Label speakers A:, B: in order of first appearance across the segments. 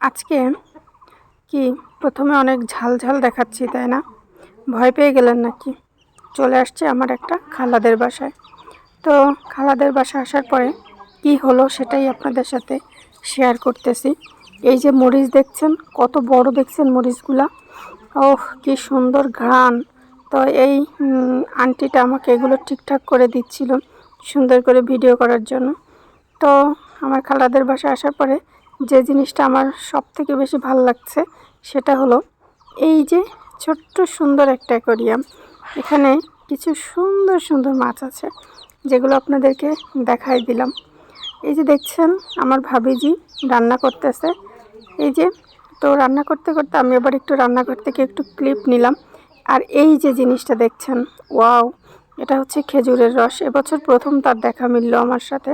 A: আজকে কি প্রথমে অনেক ঝাল ঝাল দেখাচ্ছি, তাই না? ভয় পেয়ে গেলেন নাকি? চলে আসছে আমার একটা খালাদের বাসায়। তো খালাদের বাসায় আসার পরে কি হলো সেটাই আপনাদের সাথে শেয়ার করতেছি। এই যে মরিচ দেখছেন, কত বড় দেখছেন মরিচগুলা? ওহ, কি সুন্দর ঘ্রাণ। তো এই আন্টিটা আমাকে এগুলো ঠিকঠাক করে দিচ্ছিল সুন্দর করে ভিডিও করার জন্য। তো আমার খালাদের বাসায় আসার পরে যে জিনিসটা আমার সব থেকে বেশি ভালো লাগছে সেটা হলো এই যে ছোট্ট সুন্দর একটা অ্যাকোরিয়াম। এখানে কিছু সুন্দর সুন্দর মাছ আছে যেগুলো আপনাদেরকে দেখাই দিলাম। এই যে দেখছেন আমার ভাবিজি রান্না করতেছে। এই যে তো রান্না করতে করতে আমি আবার একটু রান্নাঘর থেকে একটু ক্লিপ নিলাম। আর এই যে জিনিসটা দেখছেন, ওয়াও! এটা হচ্ছে খেজুরের রস। এবছর প্রথম তার দেখা মিলল আমার সাথে।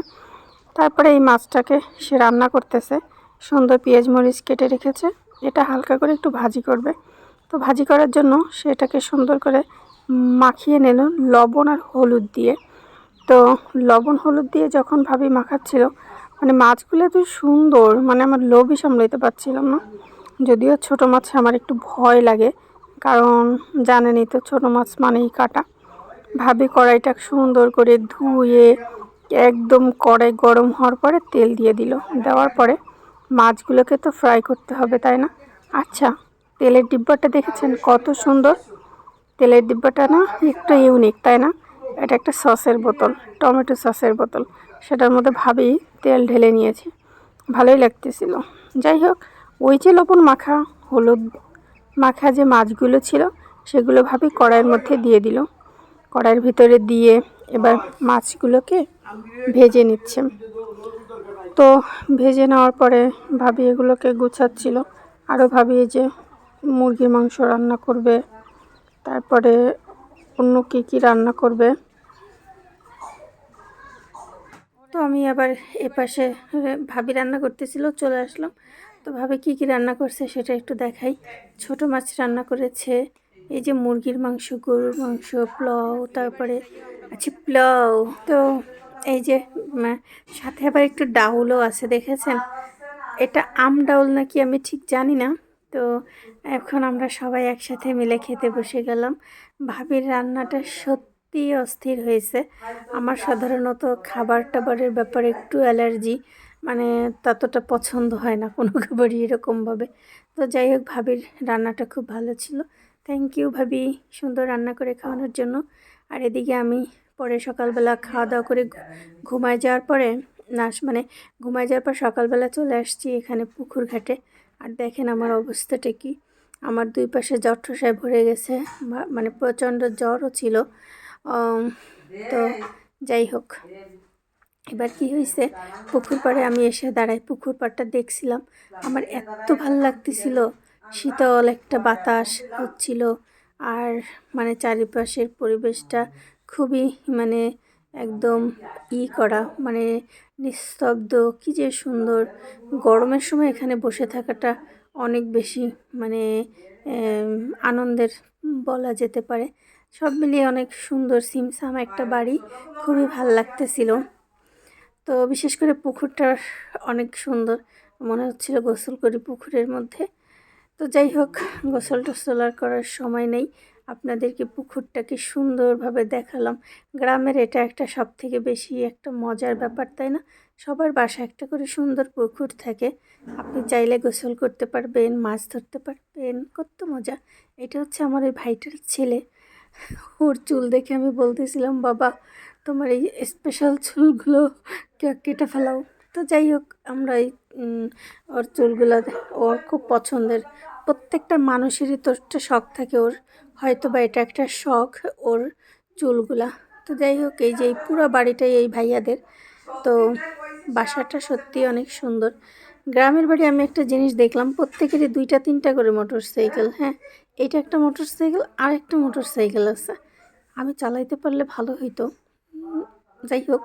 A: তারপরে এই মাছটাকে সে রান্না করতেছে। সুন্দর পেঁয়াজ মরিচ কেটে রেখেছে। এটা হালকা করে একটু ভাজি করবে। তো ভাজি করার জন্য সেটাকে সুন্দর করে মাখিয়ে নিল লবণ আর হলুদ দিয়ে। তো লবণ হলুদ দিয়ে যখন ভাবি মাখাচ্ছিল মানে মাছগুলো এত সুন্দর মানে আমার লোভই সামলাইতে পারছিলাম না। যদিও ছোট মাছে আমার একটু ভয় লাগে, কারণ জানেনই তো ছোট মাছ মানেই কাটা। ভাবি কড়াইটা সুন্দর করে ধুয়ে একদম কড়াই গরম হওয়ার পরে তেল দিয়ে দিল। দেওয়ার পরে মাছগুলোকে তো ফ্রাই করতে হবে, তাই না? আচ্ছা তেলের ডিব্বাটা দেখেছেন? কত সুন্দর। তেলের ডিব্বাটা না একটু ইউনিক তাই না? এটা একটা সসের বোতল টমেটো সসের বোতল। সেটার মধ্যে ভাবি তেল ঢেলে নিয়েছি। ভালোই লাগতেছিল। যাই হোক, ওই যে লবণ মাখা, হলুদ মাখা যে মাছগুলো ছিল, সেগুলো ভাবি কড়াইয়ের মধ্যে দিয়ে দিল। কড়াইয়ের ভিতরে দিয়ে এবার মাছগুলোকে ভেজে নিচ্ছে। তো ভেজে নেওয়ার পরে ভাবি এগুলোকে গুছাচ্ছিল। আরও ভাবি যে মুরগির মাংস রান্না করবে, তারপরে অন্য কী কী রান্না করবে। তো আমি আবার এপাশে ভাবি রান্না করতেছিল, চলে আসলাম। তো ভাবি কী কী রান্না করছে সেটা একটু দেখাই। ছোট মাছ রান্না করেছে, এই যে মুরগির মাংস, গরুর মাংস, পোলাও, তারপরে আছে পোলাও। তো এই যে সাথে আবার একটু ডাউলও আছে, দেখেছেন? এটা আম ডাউল নাকি আমি ঠিক জানি না। তো এখন আমরা সবাই একসাথে মিলে খেতে বসে গেলাম। ভাবির রান্নাটা সত্যি অস্থির হয়েছে। আমার সাধারণত খাবার টাবারের ব্যাপারে একটু অ্যালার্জি মানে ততটা পছন্দ হয় না কোনো খাবারই এরকমভাবে তো যাই হোক, ভাবির রান্নাটা খুব ভালো ছিল। থ্যাংক ইউ ভাবি, সুন্দর রান্না করে খাওয়ানোর জন্য। আর এদিকে আমি পরে সকালবেলা খাওয়া দাওয়া করে ঘুমায় যাওয়ার পরে, না মানে ঘুমায় যাওয়ার পর সকালবেলা চলে আসছি এখানে পুকুর ঘাটে আর দেখেন আমার অবস্থাটা কি। আমার দুই পাশে জ্বর জঠসায় ভরে গেছে মানে প্রচণ্ড জ্বরও ছিল। তো যাই হোক। এবার কি হয়েছে পুকুর পাড়ে আমি এসে দাঁড়াই পুকুর পাড়টা দেখছিলাম। আমার এত ভালো লাগতেছিল, শীতল একটা বাতাস হচ্ছিল। আর মানে চারিপাশের পরিবেশটা খুবই মানে একদম ই করা মানে নিস্তব্ধ। কি যে সুন্দর। গরমের সময় এখানে বসে থাকাটা অনেক বেশি মানে আনন্দের বলা যেতে পারে। সব মিলিয়ে অনেক সুন্দর সিমসাম একটা বাড়ি, খুবই ভালো লাগতেছিল। তো বিশেষ করে পুকুরটা অনেক সুন্দর। মনে হচ্ছিল গোসল করি পুকুরের মধ্যে। তো যাই হোক গোসল টোসল আর করার সময় নেই। আপনাদেরকে পুকুরটাকে সুন্দরভাবে দেখালাম। গ্রামের এটা একটা সব থেকে বেশি একটা মজার ব্যাপার, তাই না? সবার বাসা একটা করে সুন্দর পুকুর থাকে। আপনি চাইলে গোসল করতে পারবেন, মাছ ধরতে পারবেন, কত মজা। এটা হচ্ছে আমার ওই ভাইটার ছেলে। ওর চুল দেখে আমি বলতেছিলাম, বাবা, তোমার এই স্পেশাল চুলগুলো কেটে ফেলাও। তো যাই হোক, আমরা এই ওর চুলগুলো, ওর খুব পছন্দের। প্রত্যেকটা মানুষেরই তো একটা শখ থাকে ওর। হয়তো বা এটা একটা শখ ওর চুলগুলা। তো যাই হোক, এই যে এই পুরো বাড়িটাই এই ভাইয়াদের। তো বাসাটা সত্যি অনেক সুন্দর। গ্রামের বাড়ি আমি একটা জিনিস দেখলাম, প্রত্যেকেরই দুইটা, তিনটা করে মোটর সাইকেল হ্যাঁ? এটা একটা মোটর সাইকেল আর একটা মোটর সাইকেল আছে। আমি চালাইতে পারলে ভালো হইতো। যাই হোক,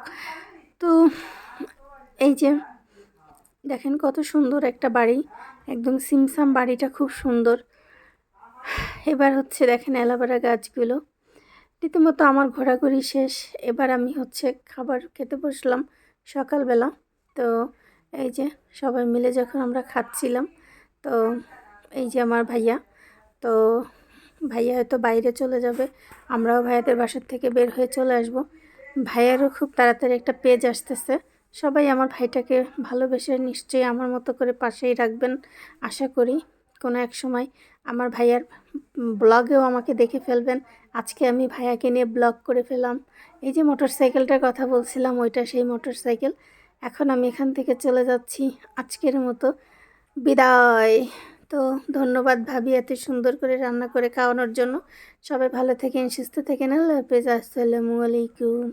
A: তো এই যে দেখেন কত সুন্দর একটা বাড়ি। একদম সিমসাম বাড়িটা খুব সুন্দর। এবার হচ্ছে দেখেন অ্যালোভেরা গাছগুলো। রীতিমতো আমার ঘোরাঘুরি শেষ। এবার আমি হচ্ছে খাবার খেতে বসলাম সকালবেলা। তো এই যে সবাই মিলে যখন আমরা খাচ্ছিলাম, তো এই যে আমার ভাইয়া, তো ভাইয়া হয়তো বাইরে চলে যাবে। আমরাও ভাইয়াদের বাসার থেকে বের হয়ে চলে আসব। ভাইয়ারও খুব তাড়াতাড়ি একটা পেজ আসতেছে। সবাই আমার ভাইটাকে ভালোবেসে নিশ্চয়ই আমার মতো করে পাশেই রাখবেন, আশা করি। কোনো এক সময় আমার ভাইয়ার ব্লগেও আমাকে দেখে ফেলবেন। আজকে আমি ভাইয়াকে নিয়ে ব্লগ করে ফেলাম এই যে মোটর সাইকেলটার কথা বলছিলাম, ওইটা সেই মোটর সাইকেল এখন আমি এখান থেকে চলে যাচ্ছি আজকের মতো। বিদায়। তো ধন্যবাদ ভাবি এত সুন্দর করে রান্না করে খাওয়ানোর জন্য। সবাই ভালো থেকেন, সুস্থ থেকেন। আল্লাহ হাফেজ। আসসালামু আলাইকুম।